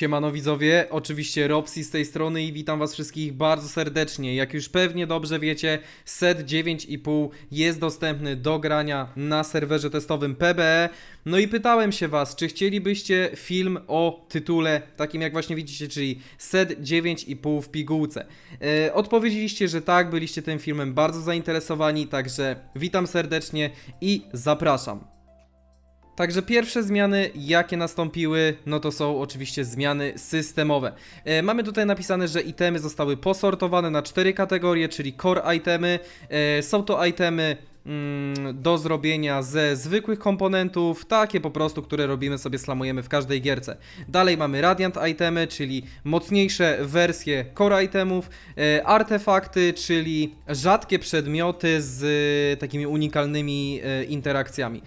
Siemano widzowie, oczywiście Robsi z tej strony i witam was wszystkich bardzo serdecznie. Jak już pewnie dobrze wiecie, set 9,5 jest dostępny do grania na serwerze testowym PBE. No i pytałem się was, czy chcielibyście film o tytule takim jak właśnie widzicie, czyli set 9,5 w pigułce. E, odpowiedzieliście, że tak, byliście tym filmem bardzo zainteresowani, także witam serdecznie i zapraszam. Także pierwsze zmiany, jakie nastąpiły, no to są oczywiście zmiany systemowe. E, mamy tutaj napisane, że itemy zostały posortowane na cztery kategorie, czyli core itemy. E, są to itemy mm, do zrobienia ze zwykłych komponentów, takie po prostu, które robimy sobie, slamujemy w każdej gierce. Dalej mamy Radiant itemy, czyli mocniejsze wersje core itemów, e, artefakty, czyli rzadkie przedmioty z e, takimi unikalnymi e, interakcjami,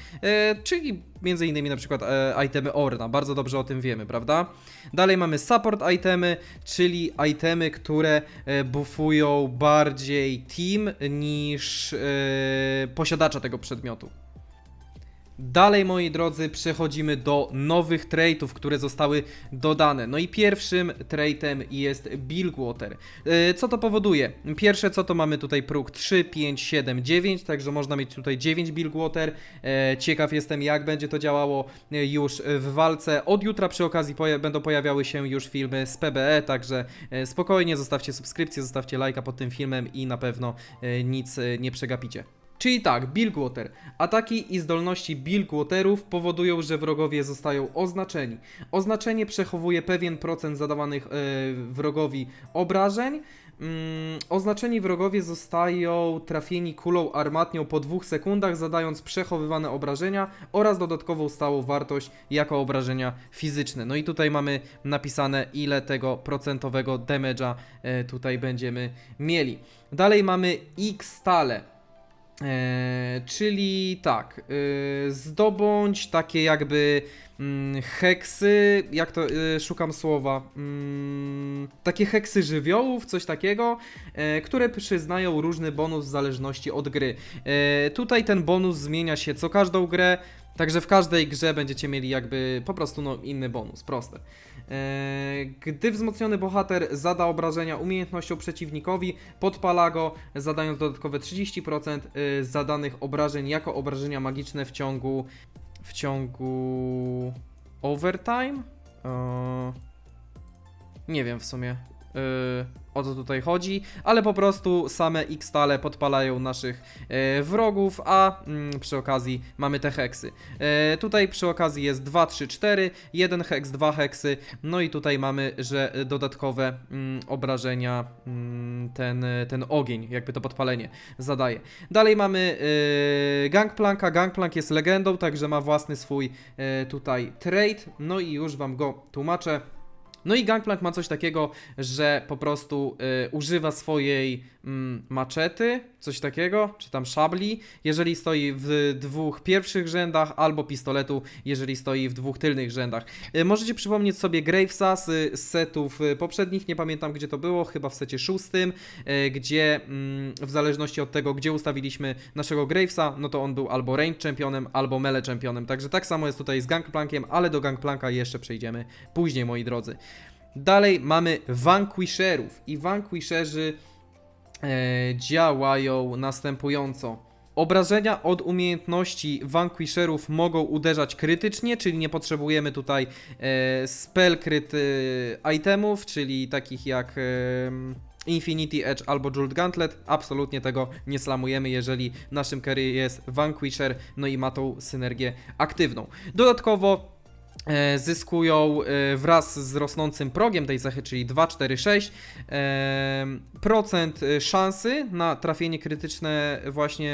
czyli między innymi na przykład e, itemy Orna, bardzo dobrze o tym wiemy, prawda? Dalej mamy support itemy, czyli itemy, które e, buffują bardziej team niż e, posiadacza tego przedmiotu. Dalej, moi drodzy, przechodzimy do nowych traitów, które zostały dodane. No i pierwszym traitem jest Bilgewater. E, Co to powoduje? Pierwsze co to mamy tutaj próg 3, 5, 7, 9, także można mieć tutaj 9 Bilgewater. E, Ciekaw jestem jak będzie to działało e, już w walce. Od jutra przy okazji będą pojawiały się już filmy z PBE, także spokojnie zostawcie subskrypcję, zostawcie lajka pod tym filmem i na pewno nic nie przegapicie. Czyli tak, Bilgewater. Ataki i zdolności Bilgewaterów powodują, że wrogowie zostają oznaczeni. Oznaczenie przechowuje pewien procent zadawanych e, wrogowi obrażeń. Mm, oznaczeni wrogowie zostają trafieni kulą armatnią po dwóch sekundach, zadając przechowywane obrażenia oraz dodatkową stałą wartość jako obrażenia fizyczne. No i tutaj mamy napisane, ile tego procentowego damage'a e, tutaj będziemy mieli. Dalej mamy X-stale. Eee, czyli tak, yy, zdobądź takie jakby mm, heksy, jak to, yy, szukam słowa, mm, takie heksy żywiołów, coś takiego, e, które przyznają różny bonus w zależności od gry. E, tutaj ten bonus zmienia się co każdą grę, także w każdej grze będziecie mieli jakby po prostu no, inny bonus, proste. E, Gdy wzmocniony bohater zada obrażenia umiejętnością przeciwnikowi, podpala go, zadając dodatkowe 30% y, zadanych obrażeń jako obrażenia magiczne w ciągu w ciągu overtime? E, Nie wiem w sumie. Y, o co tutaj chodzi, ale po prostu same X-tale podpalają naszych e, wrogów, a mm, przy okazji mamy te heksy. E, tutaj przy okazji jest 2, 3, 4, jeden heks, dwa heksy, no i tutaj mamy, że dodatkowe mm, obrażenia mm, ten, ten ogień, jakby to podpalenie zadaje. Dalej mamy Gangplanka, Gangplank jest legendą, także ma własny swój tutaj trade, no i już wam go tłumaczę. No i Gangplank ma coś takiego, że po prostu y, używa swojej mm, maczety, coś takiego, czy tam szabli, jeżeli stoi w dwóch pierwszych rzędach, albo pistoletu, jeżeli stoi w dwóch tylnych rzędach. Y, możecie przypomnieć sobie Gravesa z, setów y, poprzednich, nie pamiętam gdzie to było, chyba w secie szóstym, y, gdzie mm, w zależności od tego, gdzie ustawiliśmy naszego Gravesa, no to on był albo range championem, albo melee championem. Także tak samo jest tutaj z Gangplankiem, ale do Gangplanka jeszcze przejdziemy później, moi drodzy. Dalej mamy Vanquisherów i Vanquisherzy e, działają następująco. Obrażenia od umiejętności Vanquisherów mogą uderzać krytycznie, czyli nie potrzebujemy tutaj e, spell crit e, itemów, czyli takich jak e, Infinity Edge albo Jeweled Gauntlet. Absolutnie tego nie slamujemy, jeżeli naszym carry jest Vanquisher, no i ma tą synergię aktywną. Dodatkowo e, zyskują e, wraz z rosnącym progiem tej cechy, czyli 2, 4, 6, e, procent e, szansy na trafienie krytyczne właśnie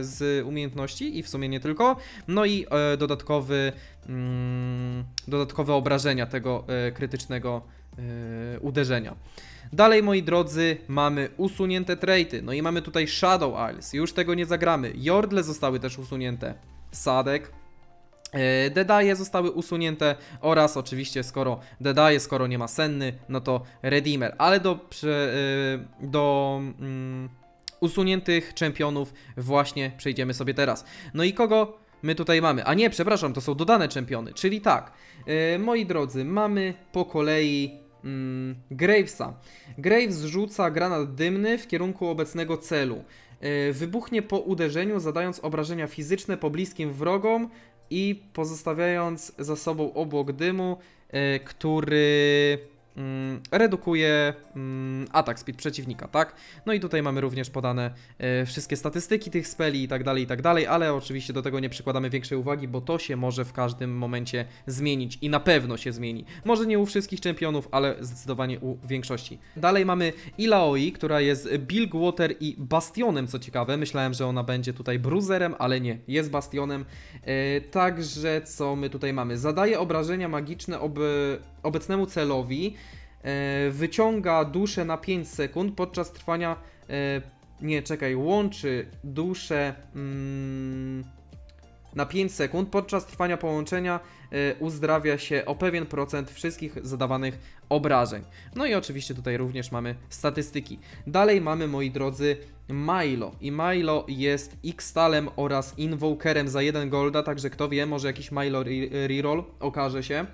z umiejętności i w sumie nie tylko, no i e, dodatkowy, mm, dodatkowe obrażenia tego e, krytycznego e, uderzenia. Dalej, moi drodzy, mamy usunięte traity. No i mamy tutaj Shadow Isles. Już tego nie zagramy. Jordle zostały też usunięte. Sadek. E, Dedaje zostały usunięte oraz oczywiście skoro Dedaje, skoro nie ma Senny, no to Redeemer, ale do, e, do mm, usuniętych czempionów właśnie przejdziemy sobie teraz. No i kogo my tutaj mamy? A nie, przepraszam, to są dodane czempiony, czyli tak, e, moi drodzy, mamy po kolei mm, Gravesa. Graves rzuca granat dymny w kierunku obecnego celu. Wybuchnie po uderzeniu, zadając obrażenia fizyczne pobliskim wrogom i pozostawiając za sobą obłok dymu, e, który redukuje mm, atak speed przeciwnika, tak? No i tutaj mamy również podane e, wszystkie statystyki tych speli i tak dalej, i tak dalej, ale oczywiście do tego nie przykładamy większej uwagi, bo to się może w każdym momencie zmienić i na pewno się zmieni. Może nie u wszystkich czempionów, ale zdecydowanie u większości. Dalej mamy Ilaoi, która jest Bilgewater i Bastionem, co ciekawe. Myślałem, że ona będzie tutaj Bruzerem, ale nie, jest Bastionem. E, także co my tutaj mamy? Zadaje obrażenia magiczne ob obecnemu celowi, e, wyciąga duszę na 5 sekund podczas trwania. E, nie, czekaj, łączy duszę mm, na 5 sekund. Podczas trwania połączenia e, uzdrawia się o pewien procent wszystkich zadawanych obrażeń. No i oczywiście tutaj również mamy statystyki. Dalej mamy, moi drodzy, Milo. I Milo jest X-Talem oraz Invokerem za 1 golda, także kto wie, może jakiś Milo re- reroll okaże się.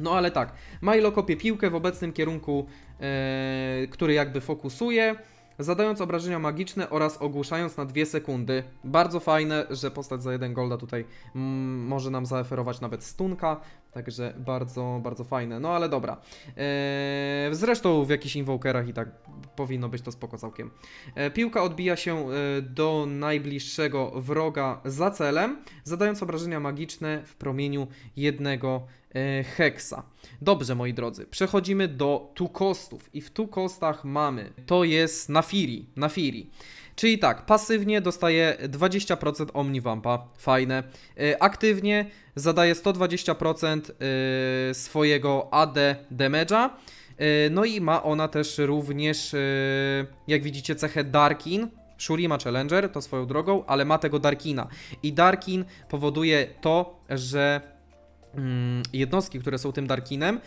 No ale tak, Milo kopie piłkę w obecnym kierunku, e, który jakby fokusuje, zadając obrażenia magiczne oraz ogłuszając na 2 sekundy. Bardzo fajne, że postać za 1 golda tutaj mm, może nam zaoferować nawet stunka, także bardzo, bardzo fajne. No ale dobra. E, zresztą w jakichś invokerach i tak powinno być to spoko całkiem. E, piłka odbija się e, do najbliższego wroga za celem, zadając obrażenia magiczne w promieniu jednego e, heksa. Dobrze, moi drodzy, przechodzimy do tu kostów i w tu kostach mamy, to jest Nafiri, Nafiri. Czyli tak, pasywnie dostaje 20% Omnivampa, fajne. E, Aktywnie zadaje 120% e, swojego AD damage'a. E, No i ma ona też również, jak widzicie, cechę Darkin. Shuri ma Challenger, to swoją drogą, ale ma tego Darkina. I Darkin powoduje to, że mm, jednostki, które są tym Darkinem,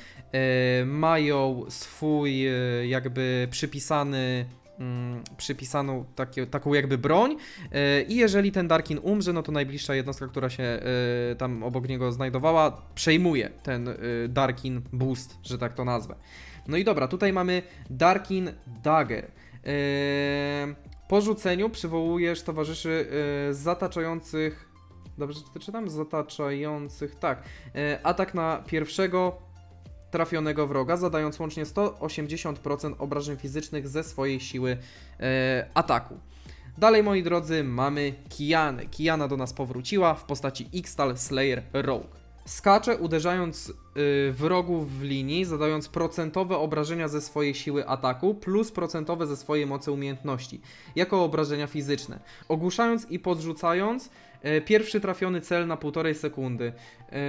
mają swój jakby przypisany mm, przypisaną takie, taką jakby broń e, i jeżeli ten Darkin umrze, no to najbliższa jednostka, która się e, tam obok niego znajdowała, przejmuje ten e, Darkin boost, że tak to nazwę. No i dobra, tutaj mamy Darkin Dagger. Po rzuceniu przywołujesz towarzyszy zataczających Dobrze czy czytam? Zataczających, tak. Atak na pierwszego trafionego wroga, zadając łącznie 180% obrażeń fizycznych ze swojej siły e, ataku. Dalej, moi drodzy, mamy Kianę. Kiana do nas powróciła w postaci X-Tal Slayer Rogue. Skacze uderzając y, wrogów w linii, zadając procentowe obrażenia ze swojej siły ataku plus procentowe ze swojej mocy umiejętności, jako obrażenia fizyczne. Ogłuszając i podrzucając pierwszy trafiony cel na 1,5 sekundy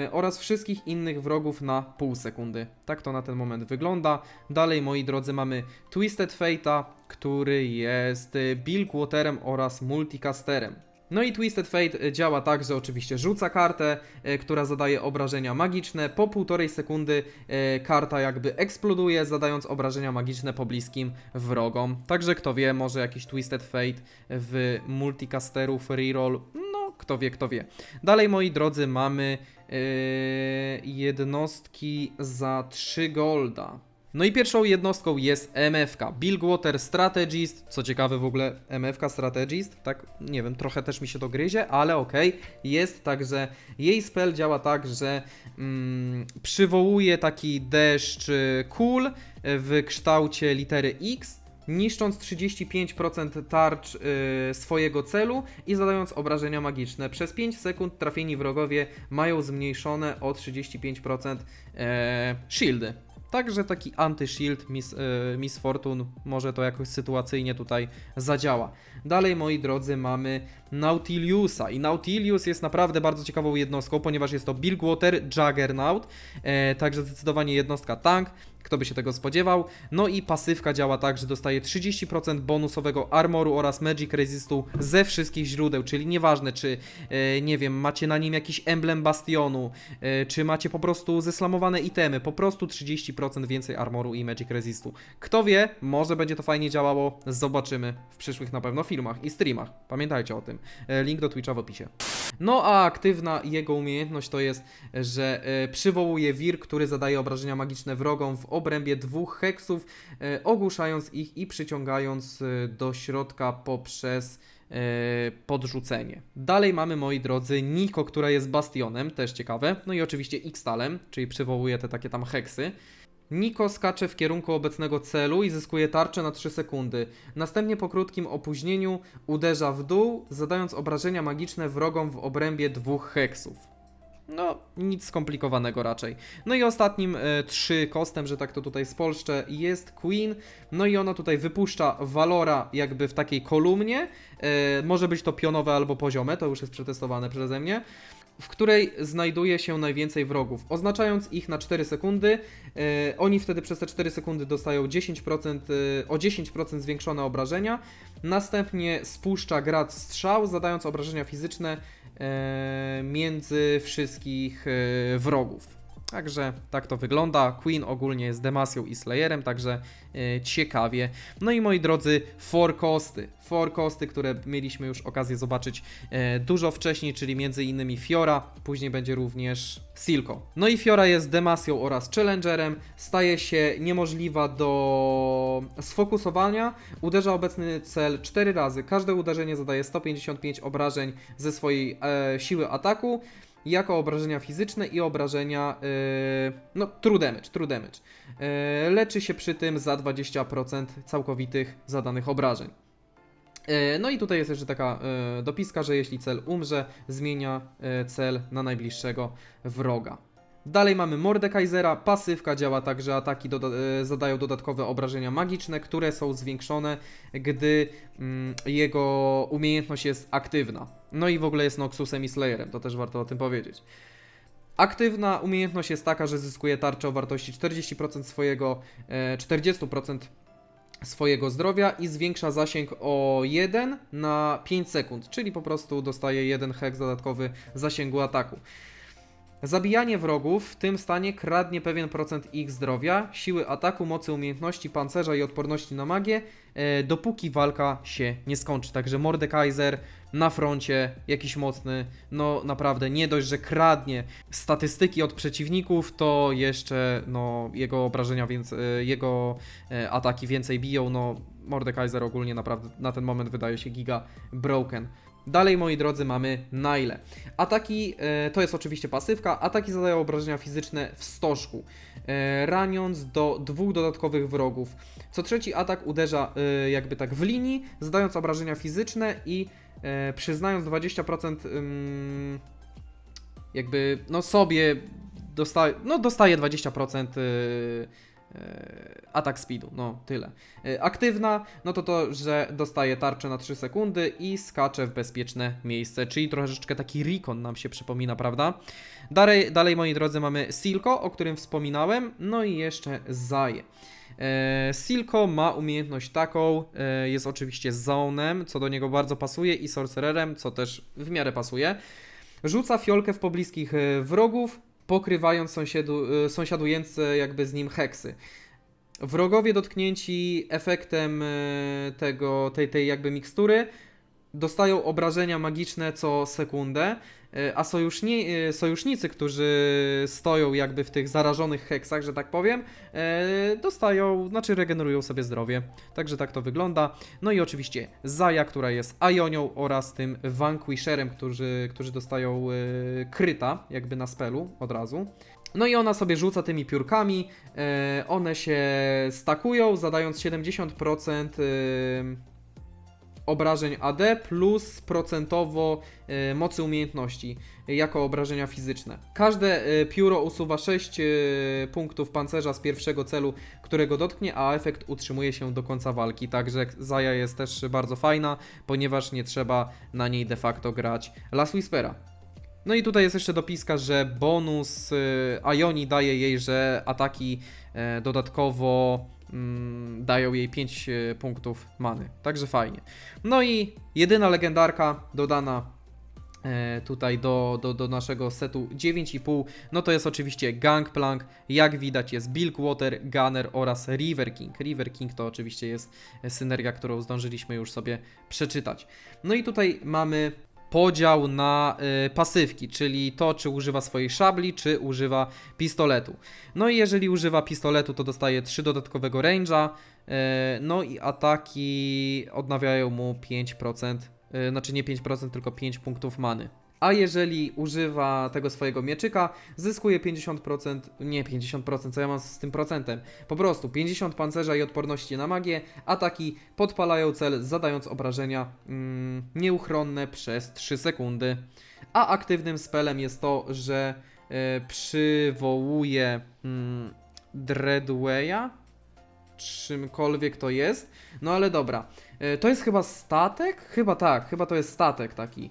y, oraz wszystkich innych wrogów na pół sekundy. Tak to na ten moment wygląda. Dalej, moi drodzy, mamy Twisted Fate'a, który jest y, Bilgewaterem oraz Multicasterem. No i Twisted Fate działa tak, że oczywiście rzuca kartę, która zadaje obrażenia magiczne. Po półtorej sekundy karta jakby eksploduje, zadając obrażenia magiczne pobliskim wrogom. Także kto wie, może jakiś Twisted Fate w multicasterów reroll. Kto wie, kto wie. Dalej, moi drodzy, mamy yy, jednostki za 3 golda. No i pierwszą jednostką jest MFK, Bilgewater Strategist, co ciekawe w ogóle MFK Strategist, tak, nie wiem, trochę też mi się to gryzie, ale okej, jest, także jej spell działa tak, że mm, przywołuje taki deszcz y, kul w kształcie litery X, niszcząc 35% tarcz y, swojego celu i zadając obrażenia magiczne. Przez 5 sekund trafieni wrogowie mają zmniejszone o 35% e, shieldy. Także taki anty-shield Miss, e, Miss Fortune może to jakoś sytuacyjnie tutaj zadziała. Dalej, moi drodzy, mamy Nautiliusa i Nautilius jest naprawdę bardzo ciekawą jednostką, ponieważ jest to Bilgewater Juggernaut, e, także zdecydowanie jednostka tank, kto by się tego spodziewał. No i pasywka działa tak, że dostaje 30% bonusowego armoru oraz magic resistu ze wszystkich źródeł, czyli nieważne czy, e, nie wiem, macie na nim jakiś emblem bastionu, e, czy macie po prostu zeslamowane itemy, po prostu 30% 30% więcej armoru i magic resistu. Kto wie, może będzie to fajnie działało, zobaczymy w przyszłych na pewno filmach i streamach. Pamiętajcie o tym. E, Link do Twitcha w opisie. No a aktywna jego umiejętność to jest, że przywołuje wir, który zadaje obrażenia magiczne wrogom w obrębie dwóch heksów, e, ogłuszając ich i przyciągając e, do środka poprzez e, podrzucenie. Dalej mamy, moi drodzy, Niko, która jest bastionem, też ciekawe. No i oczywiście X-Talem, czyli przywołuje te takie tam heksy. Niko skacze w kierunku obecnego celu i zyskuje tarczę na 3 sekundy. Następnie po krótkim opóźnieniu uderza w dół, zadając obrażenia magiczne wrogom w obrębie dwóch heksów. No, nic skomplikowanego raczej. No i ostatnim e, trzy kostem, że tak to tutaj spolszczę, jest Queen. No i ona tutaj wypuszcza Valora jakby w takiej kolumnie. E, może być to pionowe albo poziome, to już jest przetestowane przeze mnie. W której znajduje się najwięcej wrogów, oznaczając ich na 4 sekundy. E, oni wtedy przez te 4 sekundy dostają 10%, e, o 10% zwiększone obrażenia. Następnie spuszcza grad strzał, zadając obrażenia fizyczne między wszystkich e, wrogów. Także tak to wygląda. Queen ogólnie jest Demasją i Slayerem, także e, ciekawie. No i moi drodzy, forecosty. Forecosty, które mieliśmy już okazję zobaczyć e, dużo wcześniej, czyli między innymi Fiora, później będzie również Silco. No i Fiora jest Demasją oraz Challengerem, staje się niemożliwa do sfokusowania, uderza obecny cel 4 razy, każde uderzenie zadaje 155 obrażeń ze swojej e, siły ataku, jako obrażenia fizyczne i obrażenia, yy, no true damage, true damage. Yy, leczy się przy tym za 20% całkowitych zadanych obrażeń. Yy, No i tutaj jest jeszcze taka dopiska, że jeśli cel umrze, zmienia cel na najbliższego wroga. Dalej mamy Mordekaisera, pasywka działa tak, że ataki doda e, zadają dodatkowe obrażenia magiczne, które są zwiększone, gdy mm, jego umiejętność jest aktywna. No i w ogóle jest Noxusem i Slayerem, to też warto o tym powiedzieć. Aktywna umiejętność jest taka, że zyskuje tarczę o wartości 40% swojego, e, 40% swojego zdrowia i zwiększa zasięg o 1 na 5 sekund, czyli po prostu dostaje jeden heks dodatkowy zasięgu ataku. Zabijanie wrogów w tym stanie kradnie pewien procent ich zdrowia, siły ataku, mocy umiejętności, pancerza i odporności na magię, e, dopóki walka się nie skończy. Także Mordekaiser na froncie, jakiś mocny, no naprawdę nie dość, że kradnie statystyki od przeciwników, to jeszcze no, jego obrażenia, więc e, jego e, ataki więcej biją. No, Mordekaiser ogólnie naprawdę na ten moment wydaje się giga broken. Dalej, moi drodzy, mamy Naile. Ataki, e, to jest oczywiście pasywka, ataki zadają obrażenia fizyczne w stożku, e, raniąc do dwóch dodatkowych wrogów. Co trzeci atak uderza e, jakby tak w linii, zadając obrażenia fizyczne i e, przyznając 20% ym, jakby no sobie dostaje, no dostaje 20% y, y, atak speedu, no tyle. Y, Aktywna, no to to, że dostaje tarczę na 3 sekundy i skacze w bezpieczne miejsce, czyli troszeczkę taki recon nam się przypomina, prawda? Dalej, dalej moi drodzy, mamy Silco, o którym wspominałem, no i jeszcze Zaję. E, Silco ma umiejętność taką, e, jest oczywiście zonem, co do niego bardzo pasuje, i sorcererem, co też w miarę pasuje. Rzuca fiolkę w pobliskich e, wrogów, pokrywając sąsiadu, e, sąsiadujące jakby z nim heksy. Wrogowie dotknięci efektem e, tego, tej, tej jakby mikstury dostają obrażenia magiczne co sekundę, a sojuszni, e, sojusznicy, którzy stoją jakby w tych zarażonych heksach, że tak powiem, e, dostają, znaczy regenerują sobie zdrowie. Także tak to wygląda. No i oczywiście Zaja, która jest Ionią oraz tym Vanquisherem, którzy, którzy dostają e, kryta jakby na spelu od razu. No i ona sobie rzuca tymi piórkami, e, one się stakują, zadając 70% e, obrażeń AD plus procentowo e, mocy umiejętności e, jako obrażenia fizyczne. Każde e, pióro usuwa 6 e, punktów pancerza z pierwszego celu, którego dotknie, a efekt utrzymuje się do końca walki. Także Zaja jest też bardzo fajna, ponieważ nie trzeba na niej de facto grać Las Whispera. No i tutaj jest jeszcze dopiska, że bonus y, Ioni daje jej, że ataki e, dodatkowo mm, dają jej 5 e, punktów many. Także fajnie. No i jedyna legendarka dodana e, tutaj do, do, do naszego setu 9,5, no to jest oczywiście Gangplank, jak widać jest Bilkwater, Gunner oraz River King. River King to oczywiście jest synergia, którą zdążyliśmy już sobie przeczytać. No i tutaj mamy podział na y, pasywki, czyli to, czy używa swojej szabli, czy używa pistoletu. No i jeżeli używa pistoletu, to dostaje 3 dodatkowego range'a, y, no i ataki odnawiają mu 5%, y, znaczy nie 5%, tylko 5 punktów many. A jeżeli używa tego swojego mieczyka, zyskuje 50%, nie 50%, co ja mam z tym procentem? Po prostu 50 pancerza i odporności na magię, ataki podpalają cel, zadając obrażenia mm, nieuchronne przez 3 sekundy. A aktywnym spelem jest to, że e, przywołuje mm, Dreadwaya, czymkolwiek to jest. No ale dobra. E, To jest chyba statek? Chyba tak, chyba to jest statek taki,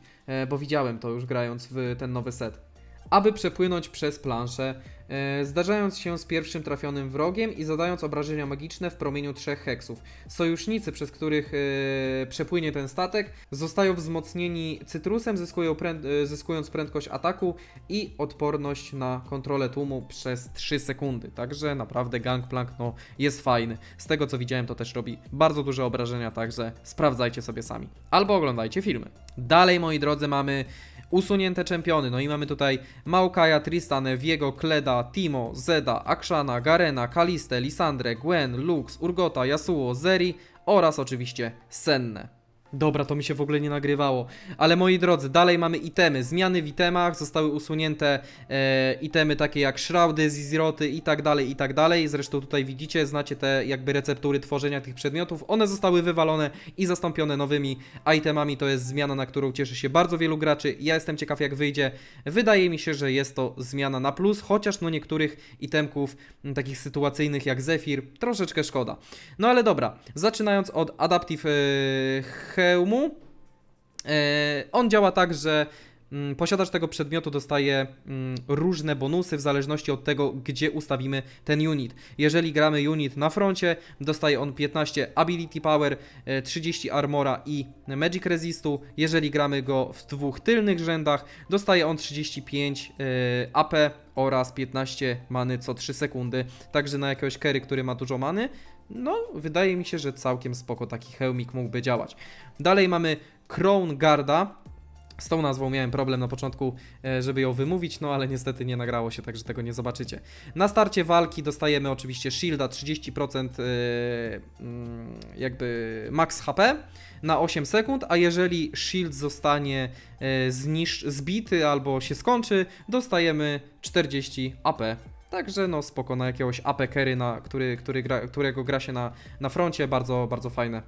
bo widziałem to już grając w ten nowy set. Aby przepłynąć przez planszę, e, zdarzając się z pierwszym trafionym wrogiem i zadając obrażenia magiczne w promieniu trzech heksów. Sojusznicy, przez których e, przepłynie ten statek, zostają wzmocnieni cytrusem, e, zyskując prędkość ataku i odporność na kontrolę tłumu przez 3 sekundy. Także naprawdę Gangplank no, jest fajny. Z tego co widziałem, to też robi bardzo duże obrażenia, także sprawdzajcie sobie sami. Albo oglądajcie filmy. Dalej, moi drodzy, mamy usunięte czempiony. No i mamy tutaj Maokaja, Tristanę, Viego, Kleda, Timo, Zeda, Akshana, Garena, Kalistę, Lisandrę, Gwen, Lux, Urgota, Yasuo, Zeri oraz oczywiście Senne. Dobra, to mi się w ogóle nie nagrywało. Ale moi drodzy, dalej mamy itemy. Zmiany w itemach, zostały usunięte e, itemy takie jak szraudy, zizroty i tak dalej, i tak dalej. Zresztą tutaj widzicie, znacie te jakby receptury tworzenia tych przedmiotów. One zostały wywalone i zastąpione nowymi itemami. To jest zmiana, na którą cieszy się bardzo wielu graczy. Ja jestem ciekaw jak wyjdzie. Wydaje mi się, że jest to zmiana na plus, chociaż no niektórych itemków m, takich sytuacyjnych jak Zephyr troszeczkę szkoda. No ale dobra, zaczynając od Adaptive e, hełmu. E, on działa tak, że mm, posiadacz tego przedmiotu dostaje mm, różne bonusy w zależności od tego, gdzie ustawimy ten unit. Jeżeli gramy unit na froncie, dostaje on 15 ability power, e, 30 armora i magic resistu. Jeżeli gramy go w dwóch tylnych rzędach, dostaje on 35 e, AP oraz 15 many co 3 sekundy. Także na jakiegoś carry, który ma dużo many, no, wydaje mi się, że całkiem spoko taki hełmik mógłby działać. Dalej mamy Crown Guarda. Z tą nazwą miałem problem na początku, e, żeby ją wymówić, no ale niestety nie nagrało się, także tego nie zobaczycie. Na starcie walki dostajemy oczywiście shielda 30% e, mm, jakby max HP na 8 sekund, a jeżeli shield zostanie e, znisz- zbity albo się skończy, dostajemy 40 AP. Także no spoko, na jakiegoś AP carry, na, który, który gra, którego gra się na, na froncie, bardzo, bardzo fajne.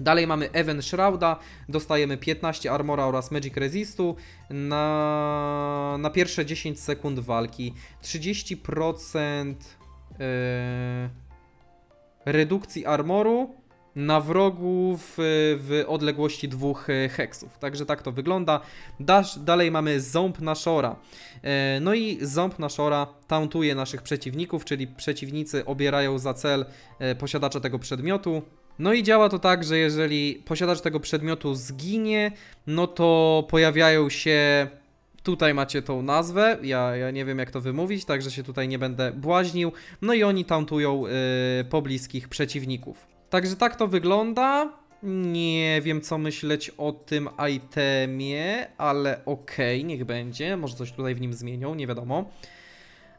Dalej mamy Even Shrouda, dostajemy 15 armora oraz Magic Resistu. Na, na pierwsze 10 sekund walki, 30% yy, redukcji armoru na wrogów w odległości dwóch yy, heksów. Także tak to wygląda. Dasz, dalej mamy Ząb Nashora. E, No i Ząb Nashora tauntuje naszych przeciwników, czyli przeciwnicy obierają za cel e, posiadacza tego przedmiotu. No i działa to tak, że jeżeli posiadacz tego przedmiotu zginie, no to pojawiają się. Tutaj macie tą nazwę, ja, ja nie wiem jak to wymówić, także się tutaj nie będę błaźnił. No i oni tauntują pobliskich przeciwników. Także tak to wygląda. Nie wiem co myśleć o tym itemie, ale okej, niech będzie. Może coś tutaj w nim zmienią, nie wiadomo.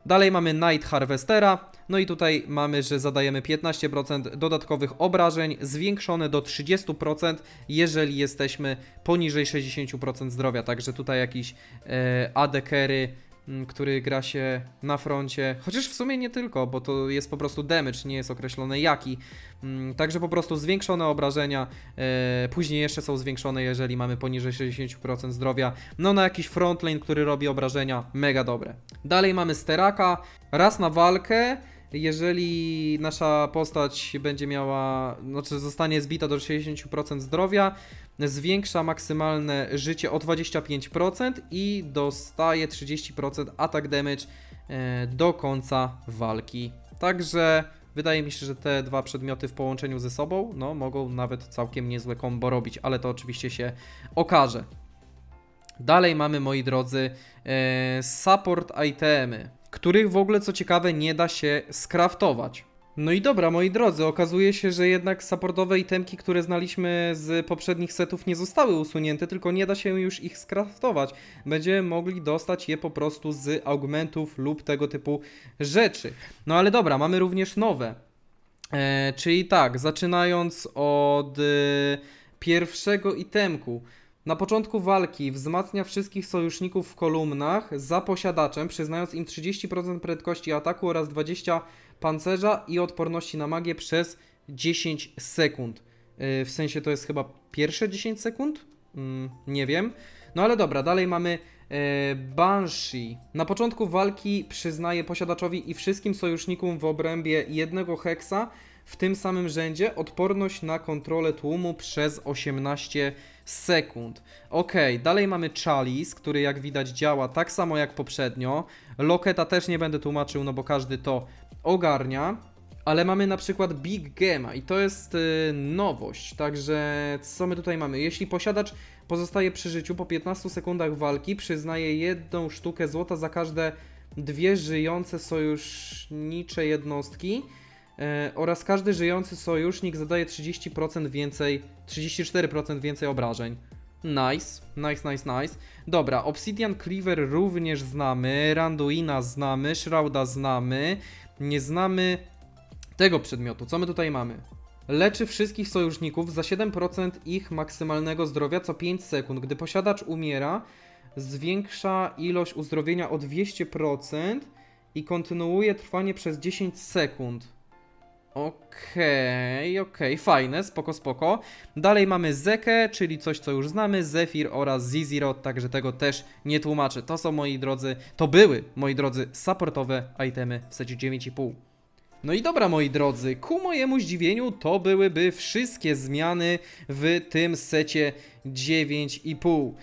Dalej mamy Night Harvestera. No i tutaj mamy, że zadajemy 15% dodatkowych obrażeń, zwiększone do 30%, jeżeli jesteśmy poniżej 60% zdrowia. Także tutaj jakiś e, AD carry, m, który gra się na froncie, chociaż w sumie nie tylko, bo to jest po prostu damage, nie jest określone jaki. Mm, Także po prostu zwiększone obrażenia, e, później jeszcze są zwiększone, jeżeli mamy poniżej 60% zdrowia. No na jakiś frontline, który robi obrażenia, mega dobre. Dalej mamy Steraka, raz na walkę, jeżeli nasza postać będzie miała, znaczy zostanie zbita do 60% zdrowia, zwiększa maksymalne życie o 25% i dostaje 30% attack damage e, do końca walki. Także wydaje mi się, że te dwa przedmioty w połączeniu ze sobą, no mogą nawet całkiem niezłe combo robić, ale to oczywiście się okaże. Dalej mamy, moi drodzy, e, support itemy, których w ogóle, co ciekawe, nie da się skraftować. No i dobra, moi drodzy, okazuje się, że jednak supportowe itemki, które znaliśmy z poprzednich setów nie zostały usunięte, tylko nie da się już ich skraftować. Będziemy mogli dostać je po prostu z augmentów lub tego typu rzeczy. No ale dobra, mamy również nowe. E, czyli tak, zaczynając od e, pierwszego itemku. Na początku walki wzmacnia wszystkich sojuszników w kolumnach za posiadaczem, przyznając im 30% prędkości ataku oraz 20 pancerza i odporności na magię przez 10 sekund. Yy, w sensie to jest chyba pierwsze 10 sekund? Mm, nie wiem. No ale dobra, dalej mamy e, Banshee. Na początku walki przyznaje posiadaczowi i wszystkim sojusznikom w obrębie jednego heksa w tym samym rzędzie odporność na kontrolę tłumu przez 18 sekund. Ok, dalej mamy Chalice, który jak widać działa tak samo jak poprzednio. Loketa też nie będę tłumaczył, no bo każdy to ogarnia. Ale mamy na przykład Big Gema i to jest y, nowość. Także co my tutaj mamy? Jeśli posiadacz pozostaje przy życiu po 15 sekundach walki, przyznaje jedną sztukę złota za każde dwie żyjące sojusznicze jednostki oraz każdy żyjący sojusznik zadaje 30% więcej, 34% więcej obrażeń. Nice, nice, nice, nice. Dobra, Obsidian Cleaver również znamy, Randuina znamy, Shrouda znamy, nie znamy tego przedmiotu. Co my tutaj mamy? Leczy wszystkich sojuszników za 7% ich maksymalnego zdrowia co 5 sekund. Gdy posiadacz umiera, zwiększa ilość uzdrowienia o 200% i kontynuuje trwanie przez 10 sekund. Okej, okej, fajne, spoko, spoko. Dalej mamy Zekę, czyli coś, co już znamy, Zephyr oraz Zizirot, także tego też nie tłumaczę. To są, moi drodzy, to były, moi drodzy, supportowe itemy w secie 9,5. No i dobra, moi drodzy, ku mojemu zdziwieniu to byłyby wszystkie zmiany w tym secie 9,5.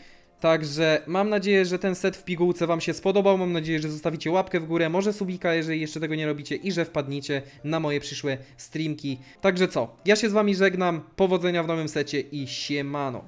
Także mam nadzieję, że ten set w pigułce Wam się spodobał. Mam nadzieję, że zostawicie łapkę w górę, może subika, jeżeli jeszcze tego nie robicie, i że wpadniecie na moje przyszłe streamki. Także co, ja się z Wami żegnam, powodzenia w nowym secie i siemano.